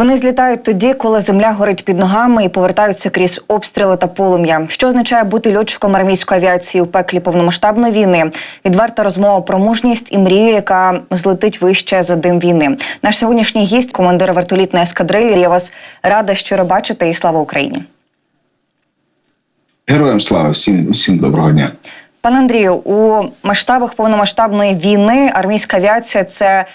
Вони злітають тоді, коли земля горить під ногами і повертаються крізь обстріли та полум'я. Що означає бути льотчиком армійської авіації у пеклі повномасштабної війни? Відверта розмова про мужність і мрію, яка злетить вище за дим війни. Наш сьогоднішній гість, командир вертолітної ескадрилі. Я вас рада щиро бачити і слава Україні. Героям слава всім всім доброго дня. Пане Андрію, у масштабах повномасштабної війни армійська авіація це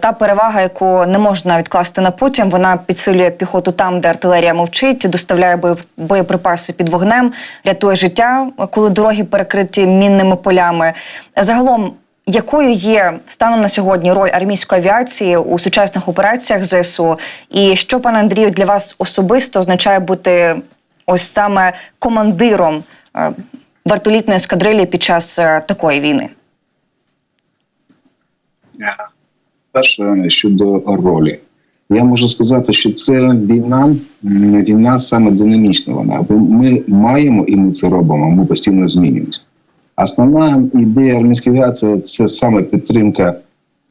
та перевага, яку не можна відкласти на потім. Вона підсилює піхоту там, де артилерія мовчить, доставляє боєприпаси під вогнем, рятує життя, коли дороги перекриті мінними полями. Загалом, якою є станом на сьогодні роль армійської авіації у сучасних операціях ЗСУ? І що, пане Андрію, для вас особисто означає бути ось саме командиром? е, вертолітної ескадрилі під час е, такої війни? Перше щодо ролі. Я можу сказати, що це війна, війна саме динамічна. Вона бо ми маємо і ми це робимо. Ми постійно змінюємося. Основна ідея армійської авіації це саме підтримка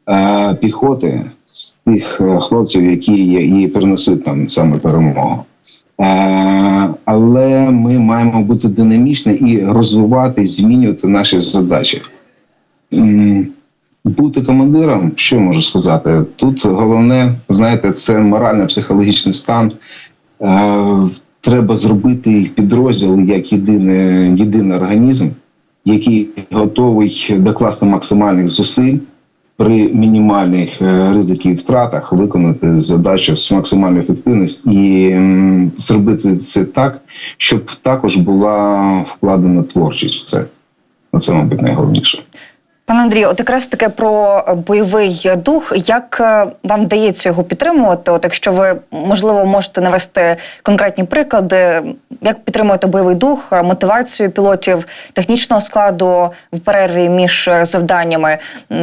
е, піхоти з тих е, хлопців, які і принесуть там саме перемогу. Е, але ми маємо бути динамічні і розвивати, змінювати наші задачі. Бути командиром, що можу сказати? Тут головне, знаєте, це морально-психологічний стан. Е, треба зробити підрозділ як єдиний, єдиний організм, який готовий докласти максимальних зусиль при мінімальних е, ризиків і втратах виконати задачу з максимальною ефективністю і зробити це так, щоб також була вкладена творчість в це. Це, мабуть, найголовніше. Пане Андрію, от якраз таке про е, бойовий дух. Як е, вам вдається його підтримувати? От якщо ви можливо можете навести конкретні приклади, як підтримуєте бойовий дух, е, мотивацію пілотів технічного складу в перерві між е, завданнями?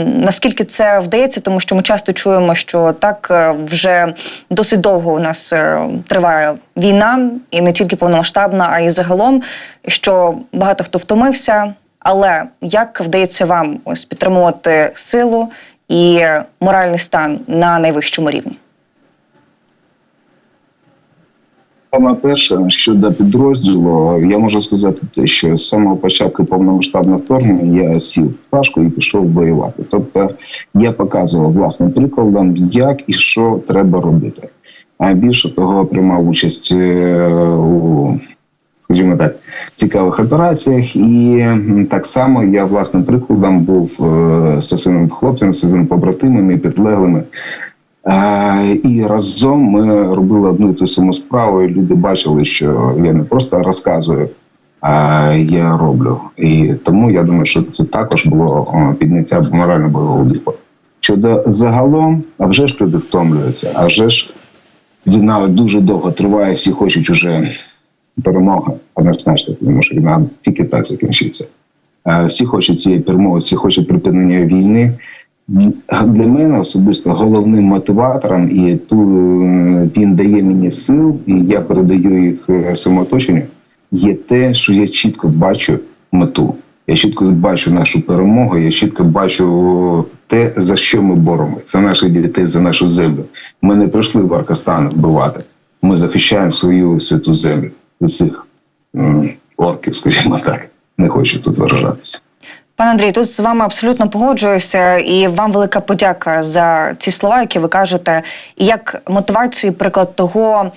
Наскільки це вдається? Тому що ми часто чуємо, що так е, вже досить довго у нас е, триває війна, і не тільки повномасштабна, а й загалом, що багато хто втомився. Але як вдається вам ось підтримувати силу і моральний стан на найвищому рівні? Саме перше щодо підрозділу, я можу сказати те, що з самого початку повномасштабного вторгнення я сів в пташку і пішов воювати. Тобто я показував власним прикладом, як і що треба робити. А більше того, приймав участь е, у, скажімо так, цікавих операціях, і так само я власним прикладом був е, зі своїми хлопцями, зі своїми побратимами і підлеглими. І разом ми робили одну і ту саму справу. і Люди бачили, що я не просто розказую, а я роблю. І тому я думаю, що це також було підняття морально бойового духу. Щодо загалом, а вже ж люди втомлюються, а вже ж війна дуже довго триває, всі хочуть уже перемоги. Однозначно, тому що війна тільки так закінчиться. Е, Всі хочуть цієї перемоги, всі хочуть припинення війни. Для мене особисто головним мотиватором, і ту він дає мені сил, і я передаю їх е, своєму оточенню, є те, що я чітко бачу мету. Я чітко бачу нашу перемогу, я чітко бачу те, за що ми боремося. За наших дітей, за нашу землю. Ми не прийшли в Аркастан вбивати. Ми захищаємо свою святу землю цих орків, скажімо так. Не хочу тут виражатися. Пане Андрій, тут з вами абсолютно погоджуюся, і вам велика подяка за ці слова, які ви кажете, і як мотивацію, приклад того,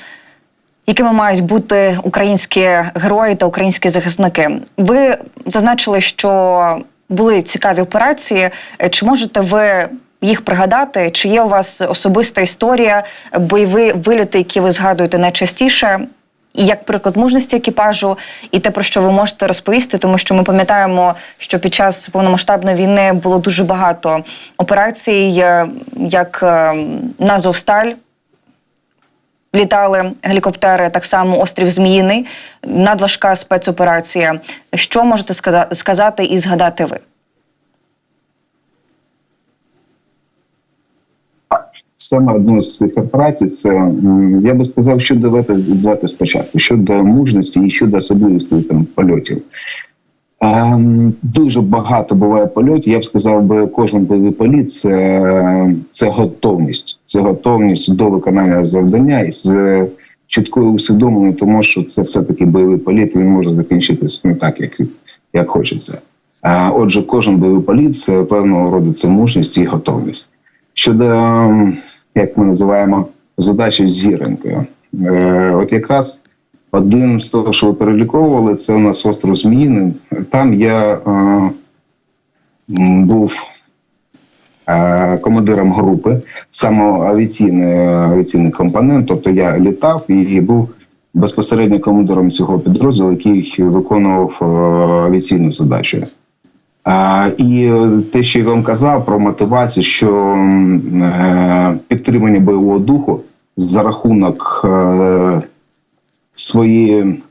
якими мають бути українські герої та українські захисники. Ви зазначили, що були цікаві операції. Чи можете ви їх пригадати? Чи є у вас особиста історія, бойові вильоти, які ви згадуєте найчастіше? І як приклад мужності екіпажу, і те, про що ви можете розповісти, тому що ми пам'ятаємо, що під час повномасштабної війни було дуже багато операцій, е, як е, на Азовсталь літали гелікоптери, так само острів Зміїний, надважка спецоперація. Що можете сказати і згадати ви? Саме одну з цих операцій, це я би сказав, що давайте давайте спочатку щодо мужності і щодо особливостей там польотів. Ем, дуже багато буває польотів. Я б сказав би, кожен бойовий політ це, це готовність. Це готовність до виконання завдання і з чіткою усвідомленням, тому що це все-таки бойовий політ, він може закінчитися не так, як, як хочеться. А, отже, кожен бойовий політ це певного роду це мужність і готовність. Щодо, ем, як ми називаємо, задачі з зіронькою. Е, от якраз один з того, що ви переліковували, це у нас остров Зміїний. Там я е, був е, командиром групи, саме авіаційний, авіаційний компонент. Тобто я літав і був безпосередньо командиром цього підрозділу, який виконував авіаційну задачу. І те, що я вам казав про мотивацію, що е, підтримання бойового духу за рахунок е, своєї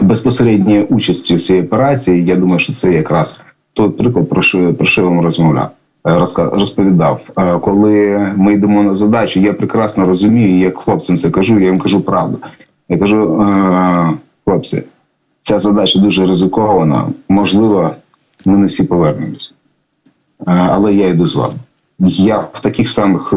безпосередньої участі в цій операції, я думаю, що це якраз той приклад, про що, про що я вам розмовляв. е, Розповідав, коли ми йдемо на задачу, я прекрасно розумію, як хлопцям це кажу, я їм кажу правду. Я кажу, «Е, хлопці, ця задача дуже ризикована. Можливо, ми не всі повернемось. Е, Але я йду з вами. Я в таких самих е,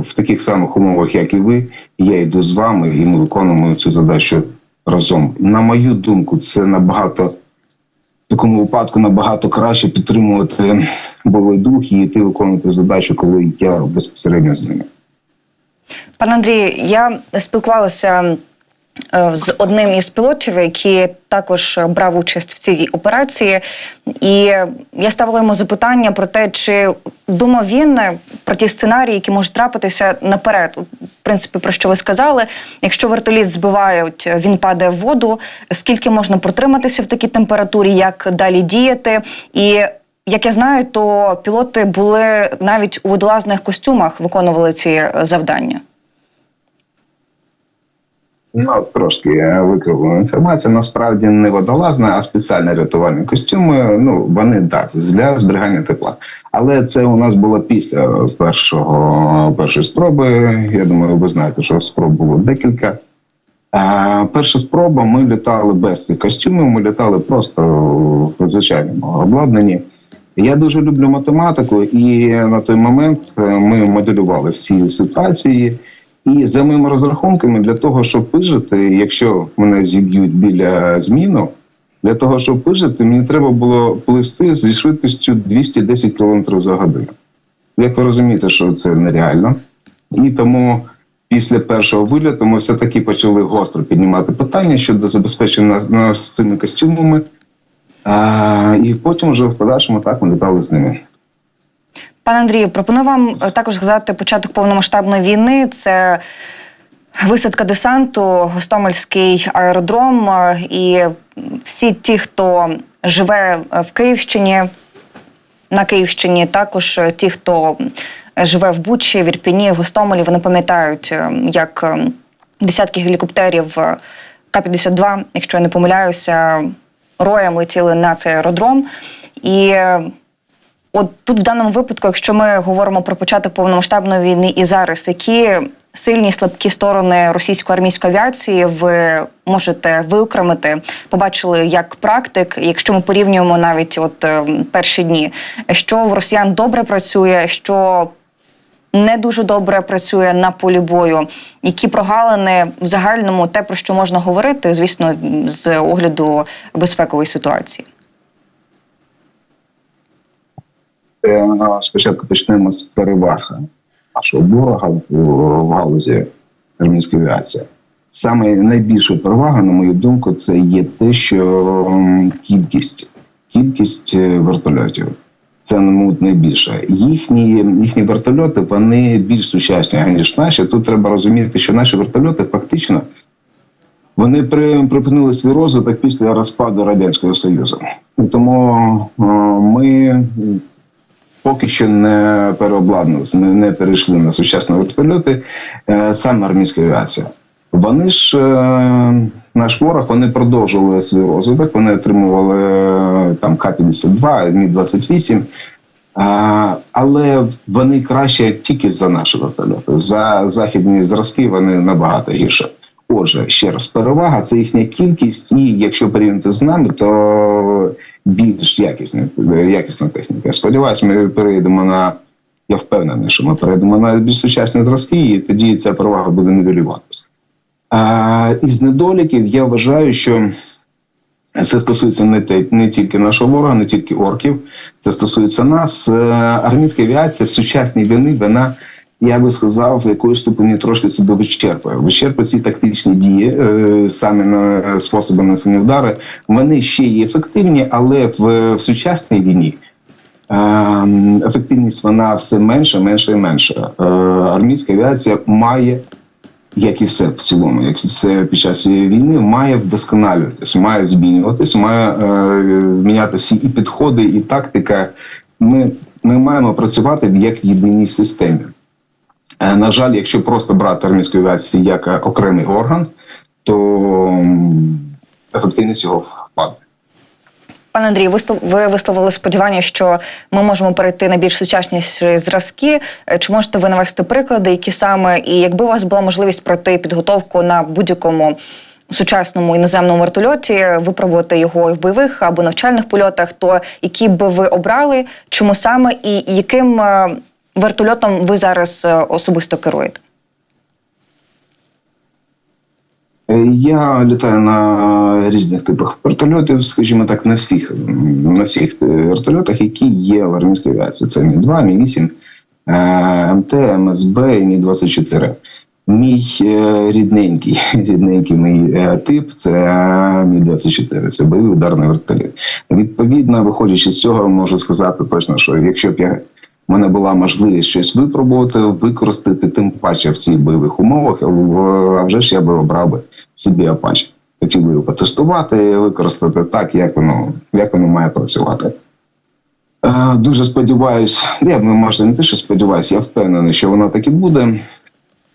в таких самих умовах, як і ви, я йду з вами, і ми виконуємо цю задачу разом. На мою думку, це набагато в такому випадку набагато краще підтримувати бойовий дух і йти виконувати задачу, коли я безпосередньо з ними. Пане Андрію, я спілкувалася з одним із пілотів, який також брав участь в цій операції, і я ставила йому запитання про те, чи думав він про ті сценарії, які можуть трапитися наперед. В принципі, про що ви сказали, якщо вертоліт збивають, він падає в воду. Скільки можна протриматися в такій температурі, як далі діяти? І як я знаю, то пілоти були навіть у водолазних костюмах, виконували ці е, завдання. Ну, трошки викривлена інформація. Насправді не водолазна, а спеціальні рятувальні костюми. Ну вони так для зберігання тепла. Але це у нас було після першого першої спроби. Я думаю, ви знаєте, що спроб було декілька. А, перша спроба ми літали без цих костюмів. Ми літали просто в звичайному обладнанні. Я дуже люблю математику, і на той момент е, ми моделювали всі ситуації. І за моїми розрахунками, для того, щоб вижити, якщо мене зіб'ють біля зміну, для того, щоб вижити, мені треба було пливсти зі швидкістю 210 км за годину. Як ви розумієте, що це нереально. І тому після першого вильоту ми все-таки почали гостро піднімати питання щодо забезпечення нас цими костюмами. А, і потім вже в подальшому так ми літали з ними. Пане Андрію, пропоную вам е, також згадати початок повномасштабної війни. Це висадка десанту, Гостомельський аеродром. е, І всі ті, хто живе е, в Київщині, на Київщині, також ті, хто живе в Бучі, в Ірпіні, в Гостомелі, вони пам'ятають, як десятки гелікоптерів е, К-52, якщо я не помиляюся, роєм летіли на цей аеродром. І От тут в даному випадку, якщо ми говоримо про початок повномасштабної війни і зараз, які сильні слабкі сторони російської армійської авіації ви можете виокремити, побачили як практик, якщо ми порівнюємо навіть от е, перші дні, що в росіян добре працює, що не дуже добре працює на полі бою, які прогалини в загальному те, про що можна говорити, звісно, з огляду безпекової ситуації. Е, Спочатку почнемо з переваг нашого ворога в, галузі армійської авіації. Саме найбільша перевага, на мою думку, це є те, що кількість, кількість е, вертольотів. Це мабуть, найбільше. Їхні, їхні вертольоти вони більш сучасні, ніж наші. Тут треба розуміти, що наші вертольоти фактично вони при, припинили свій розвиток після розпаду Радянського Союзу. Тому е, ми поки що не переобладналися, не, перейшли на сучасні вертольоти, е, саме армійська авіація. Вони ж е, наш ворог вони продовжували свій розвиток. Вони отримували е, там К-52, Мі-28. А, але вони краще тільки за наші вертольоти. За західні зразки вони набагато гірше. Отже, ще раз, перевага це їхня кількість, і якщо порівняти з нами, то більш якісна, якісна техніка. Сподіваюсь, ми перейдемо на. Я впевнений, що ми перейдемо на більш сучасні зразки, і тоді ця перевага буде нівелюватися. А, із недоліків я вважаю, що це стосується не, те, не тільки нашого ворога, не тільки орків. Це стосується нас. Е, Армійська авіація в сучасній війни вона, я би сказав, в якоїсь ступені трошки себе вичерпує. Вичерпує ці тактичні дії, е, самі на способи несення удари. Вони ще є ефективні, але в, в сучасній війні. е, Ефективність вона все менше, менше і менше. Е, Армійська авіація має як і все в цілому, як і під час війни, має вдосконалюватися, має змінюватись, має е, мінятися і підходи, і тактика. Ми, ми маємо працювати як в єдиній системі. Е, на жаль, якщо просто брати армійську авіацію як е, окремий орган, то ефективність його впаде. Пане Андрій, ви висловили сподівання, що ми можемо перейти на більш сучасніші зразки. Е, Чи можете ви навести приклади, які саме, і якби у вас була можливість пройти підготовку на будь-якому сучасному іноземному вертольоті, випробувати його в бойових або навчальних польотах, то які би ви обрали, чому саме і яким вертольотом ви зараз е, особисто керуєте? Е, Я літаю на різних типах вертольотів, скажімо так, на всіх на всіх е, вертольотах, які є в армійській авіації. Це Мі 2 Мі 8 е, МТ, МСБ і Мі 24 Мій е, рідненький, рідненький мій е, тип це Мі 24 Це бойовий ударний вертоліт. Відповідно, виходячи з цього, можу сказати точно, що якщо б я в мене була можливість щось випробувати, використати тим паче в цих бойових умовах, а вже ж я би обрав би собі Apache. Хотів би його потестувати і використати так, як воно, як воно має працювати. Е, Дуже сподіваюся, я ну, може не те, що сподіваюся, я впевнений, що воно так і буде.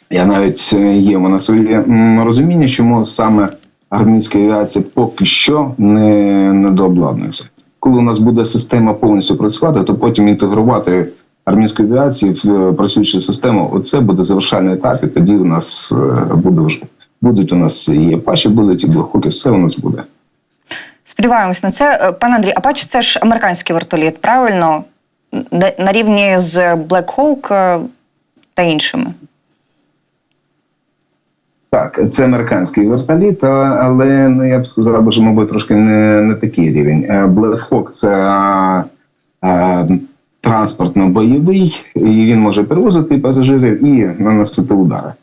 Я навіть е, є в своє розуміння, чому саме армійська авіація поки що не, не дообладнується. Коли у нас буде система повністю працювати, то потім інтегрувати армійську авіацію в е, працюючу систему. Оце буде завершальний етап, і тоді у нас е, буде вже будуть у нас і Apache, будуть і Блохоки, все у нас буде. Сподіваємось на це. Е, Пане Андрій, Apache – це ж американський вертоліт, правильно? На рівні з Black Hawk та іншими. Так, це американський вертоліт, але ну я б сказав, що, мабуть, трошки не, не такий рівень. Е, Black Hawk – це транспортно-бойовий, і він може перевозити пасажирів і наносити удари.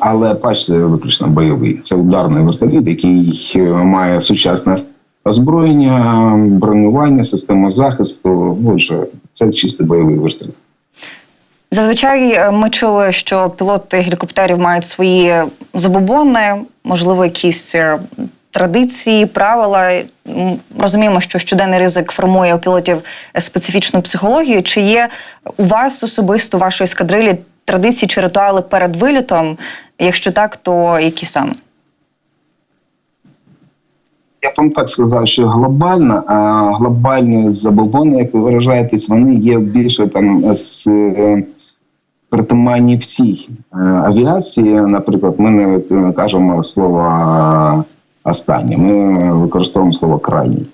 Але Apache – це виключно бойовий. Це ударний вертоліт, який е, має сучасне озброєння, бронювання, систему захисту. Отже, це чисто бойовий вертоліт. Зазвичай е, ми чули, що пілоти гелікоптерів мають свої забобони, можливо, якісь е, традиції, правила. Розуміємо, що щоденний ризик формує у пілотів специфічну психологію. Чи є у вас особисто у вашої ескадрилі традиції чи ритуали перед вилітом? Якщо так, то які саме? Я б вам так сказав, що глобально, а глобальні забобони, як ви виражаєтесь, вони є більше там з е, притаманні всій е, авіації. Наприклад, ми не е, кажемо слово е, останнє, ми використовуємо слово крайній.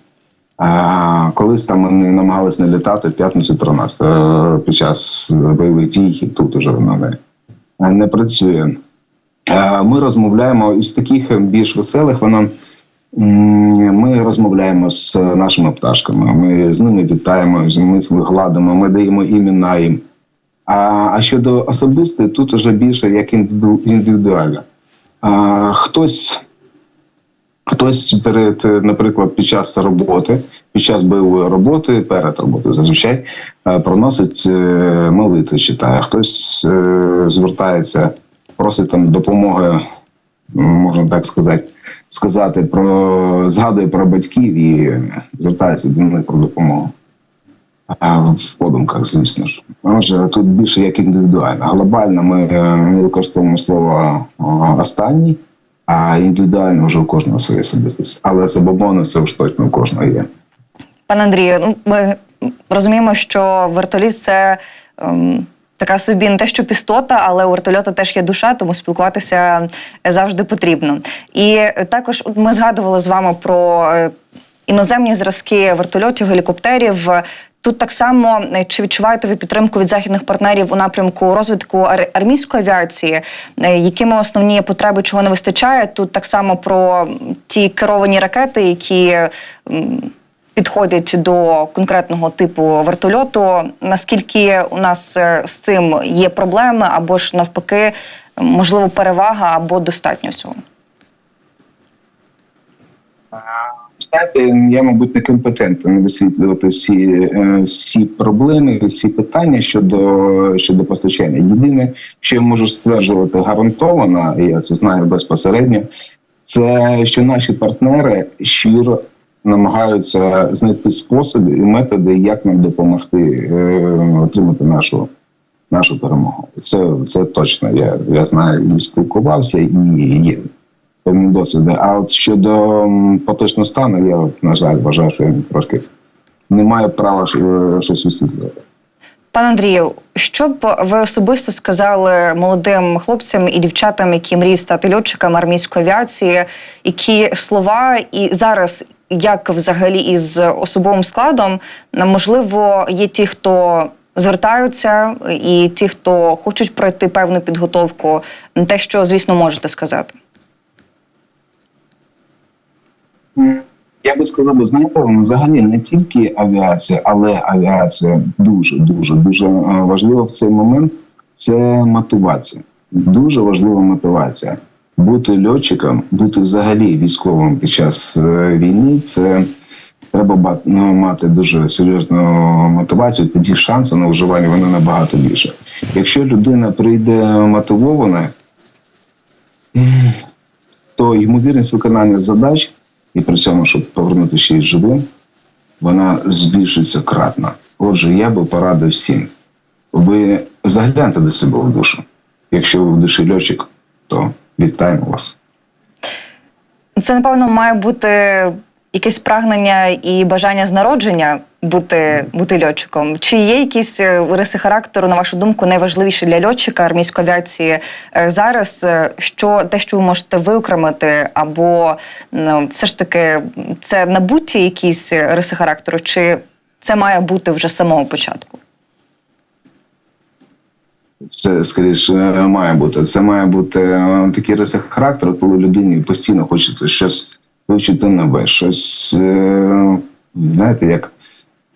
Колись там вони намагались не літати п'ятницю 13 е, під час бойових дій, тут уже воно не, не працює. Ми розмовляємо із таких більш веселих, воно Ми розмовляємо з нашими пташками. Ми з ними вітаємо, ми їх вигладимо, ми даємо імена їм. А, а щодо особистої, тут уже більше як індивідуально. А, хтось, хтось перед, наприклад, під час роботи, під час бойової роботи, перед роботою зазвичай е, проносить е, молитви, читає. Хтось е, звертається, просить там допомоги, можна так сказати сказати про згадує про батьків і звертається до них про допомогу. В подумках, звісно ж. Отже, тут більше як індивідуально. Глобально ми е, використовуємо слово е, останній, а індивідуально вже у кожного своя особистість. Але забобони це ж точно у кожного є. Пане Андрію, ну ми розуміємо, що вертоліт це ем, така собі не те, що пістота, але у вертольота теж є душа, тому спілкуватися завжди потрібно. І також ми згадували з вами про. Іноземні зразки вертольотів, гелікоптерів. Тут так само е, чи відчуваєте ви підтримку від західних партнерів у напрямку розвитку ар- армійської авіації? Е, Якими основні потреби чого не вистачає? Тут так само про ті керовані ракети, які підходять до конкретного типу вертольоту. Наскільки у нас е, з цим є проблеми, або ж навпаки, можливо, перевага або достатньо всього? Знаєте, я, мабуть, не компетентний висвітлювати всі, е, всі проблеми, всі питання щодо, щодо постачання. Єдине, що я можу стверджувати гарантовано, і я це знаю безпосередньо, це що наші партнери щиро намагаються знайти способи і методи, як нам допомогти е, отримати нашу. Нашу перемогу, це це точно. Я я знаю і спілкувався, і є певні досвіди. А от щодо поточного стану, я на жаль вважаю, що я трошки не маю права е, щось висвітлювати. Пане Андрію, що б ви особисто сказали молодим хлопцям і дівчатам, які мріють стати льотчиками армійської авіації, які слова і зараз, як взагалі із особовим складом, можливо, є ті, хто звертаються, і ті, хто хочуть пройти певну підготовку, те, що, звісно, можете сказати. Я би сказав, би, знаєте, взагалі не тільки авіація, але авіація дуже, дуже, дуже е, важлива в цей момент. Це мотивація. Дуже важлива мотивація. Бути льотчиком, бути взагалі військовим під час е, війни, це треба ну, мати дуже серйозну мотивацію. Тоді шанси на вживання вони набагато більше. Якщо людина прийде мотивована, то ймовірність виконання задач і при цьому, щоб повернути ще й живим, вона збільшується кратно. Отже, я би порадив всім. Ви загляньте до себе в душу. Якщо ви в душі льотчик, то вітаємо вас. Це, напевно, має бути якесь прагнення і бажання з народження бути, бути льотчиком. Чи є якісь е, риси характеру, на вашу думку, найважливіші для льотчика армійської авіації е, зараз? е, Що те, що ви можете виокремити, або ну, все ж таки це набуті якісь риси характеру, чи це має бути вже з самого початку? Це скоріше має бути. Це має бути такі риси характеру, коли людині постійно хочеться щось вивчити нове, щось е, знаєте, як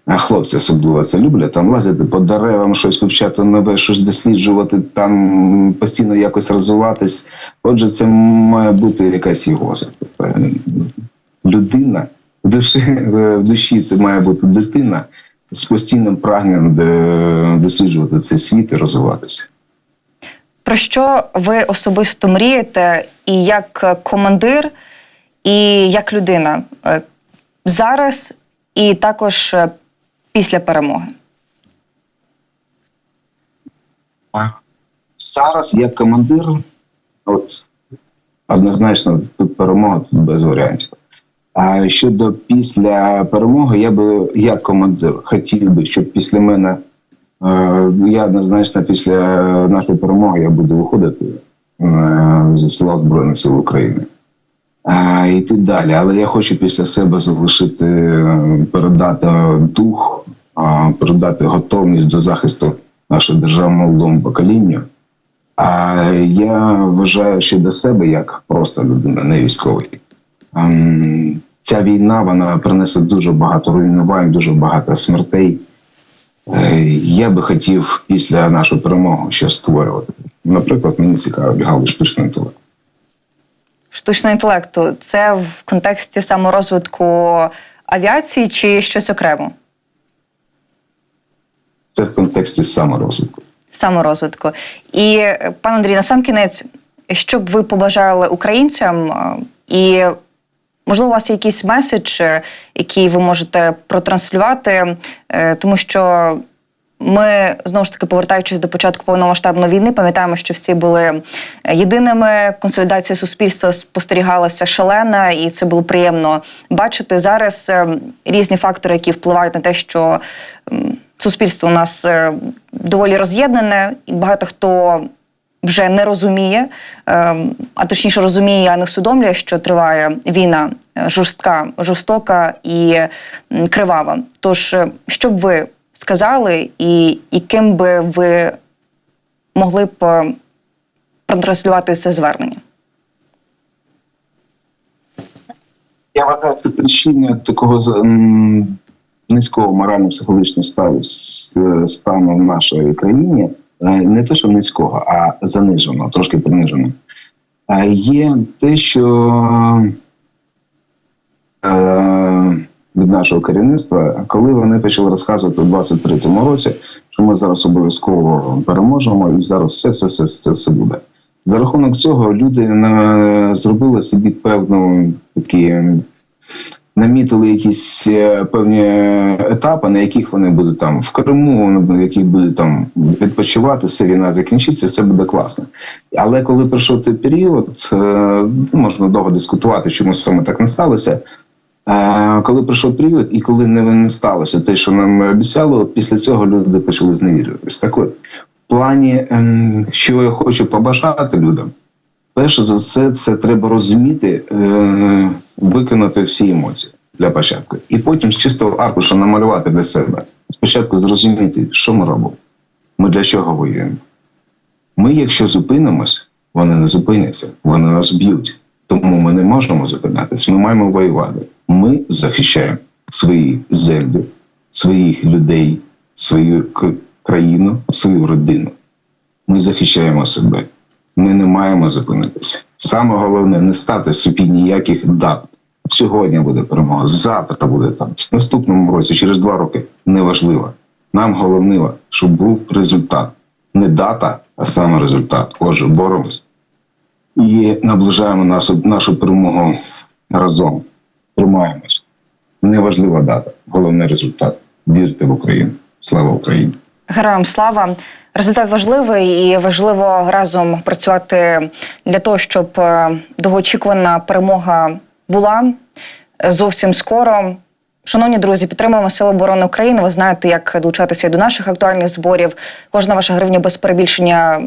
е, хлопці особливо це люблять, там лазити по деревам, щось вивчати нове, щось досліджувати, там постійно якось розвиватись. Отже, це має бути якась його тобто, людина в душі, в душі це має бути дитина з постійним прагненням досліджувати цей світ і розвиватися. Про що ви особисто мрієте, і як командир, і як людина е, зараз, і також е, після перемоги? Зараз як командир, от однозначно тут перемога тут без варіантів. А щодо після перемоги, я би як командир хотів би, щоб після мене е, я однозначно після нашої перемоги я буду виходити зі села Збройних сил України. Йти далі. Але я хочу після себе залишити, передати дух, передати готовність до захисту нашої держави молодому поколінню. А я вважаю, що до себе як просто людина, не військовий. Ця війна вона принесе дуже багато руйнувань, дуже багато смертей. Е, Я би хотів після нашої перемоги щось створювати. Наприклад, мені цікаво бігали штучний інтелект. Штучного інтелекту це в контексті саморозвитку авіації чи щось окремо? Це в контексті саморозвитку. Саморозвитку. І пане Андрій, на сам кінець, що б ви побажали українцям, е, і можливо, у вас є якийсь меседж, е, який ви можете протранслювати, Е, тому що. Ми знову ж таки повертаючись до початку повномасштабної війни, пам'ятаємо, що всі були е, єдиними. Консолідація суспільства спостерігалася шалена, і це було приємно бачити зараз е, різні фактори, які впливають на те, що суспільство у нас е, доволі роз'єднане, і багато хто вже не розуміє, а точніше розуміє, а не усвідомлює, що триває війна жорстка, жорстока і кривава. Тож, е, що б ви сказали, і яким би ви могли б е, протранслювати це звернення? Я вважаю, це причина такого низького морально-психологічного стану, стану в нашій країні. Е, Не те, що низького, а заниженого, трошки приниженого. Е, Є те, що від нашого керівництва, коли вони почали розказувати у 23-му році, що ми зараз обов'язково переможемо, і зараз все, все, все, все, все буде. За рахунок цього люди зробили собі певну такі намітили якісь е, певні етапи, на яких вони будуть там в Криму, на яких будуть там відпочивати, все війна закінчиться, все буде класно. Але коли прийшов той період, е, ну, можна довго дискутувати, чому саме так не сталося. Коли прийшов період, і коли не, не сталося те, що нам обіцяли, от після цього люди почали зневірюватись. Так от, в плані, ем, що я хочу побажати людям, перше за все, це треба розуміти, е, виконати всі емоції для початку. І потім з чистого аркуша намалювати для себе. Спочатку зрозуміти, що ми робимо, ми для чого воюємо. Ми, якщо зупинимось, вони не зупиняться, вони нас б'ють. Тому ми не можемо зупинятись. Ми маємо воювати. Ми захищаємо свої землі, своїх людей, свою країну, свою родину. Ми захищаємо себе. Ми не маємо зупинитися. Саме головне не стати собі ніяких дат. Сьогодні буде перемога, завтра буде там, в наступному році, через два роки. Неважливо. Нам головне, щоб був результат. Не дата, а саме результат. Отже, боремось і наближаємо нашу, нашу перемогу разом. Тримаємось. Неважлива дата, головний результат. Вірте в Україну. Слава Україні! Героям слава. Результат важливий і важливо разом працювати для того, щоб е, довгоочікувана перемога була зовсім скоро. Шановні друзі, підтримуємо Сили оборони України. Ви знаєте, як долучатися до наших актуальних зборів. Кожна ваша гривня без перебільшення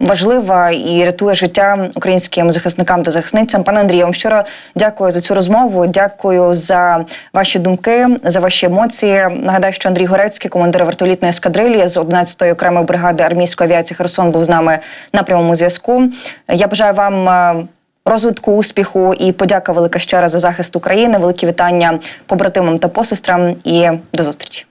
важлива і рятує життя українським захисникам та захисницям. Пане Андрію, вам щиро дякую за цю розмову. Дякую за ваші думки, за ваші емоції. Нагадаю, що Андрій Горецький, командир вертолітної ескадрилі з 11-ї окремої бригади армійської авіації Херсон, був з нами на прямому зв'язку. Я бажаю вам. е, Розвитку успіху і подяка велика ще раз за захист України. Великі вітання побратимам та посестрам. І до зустрічі.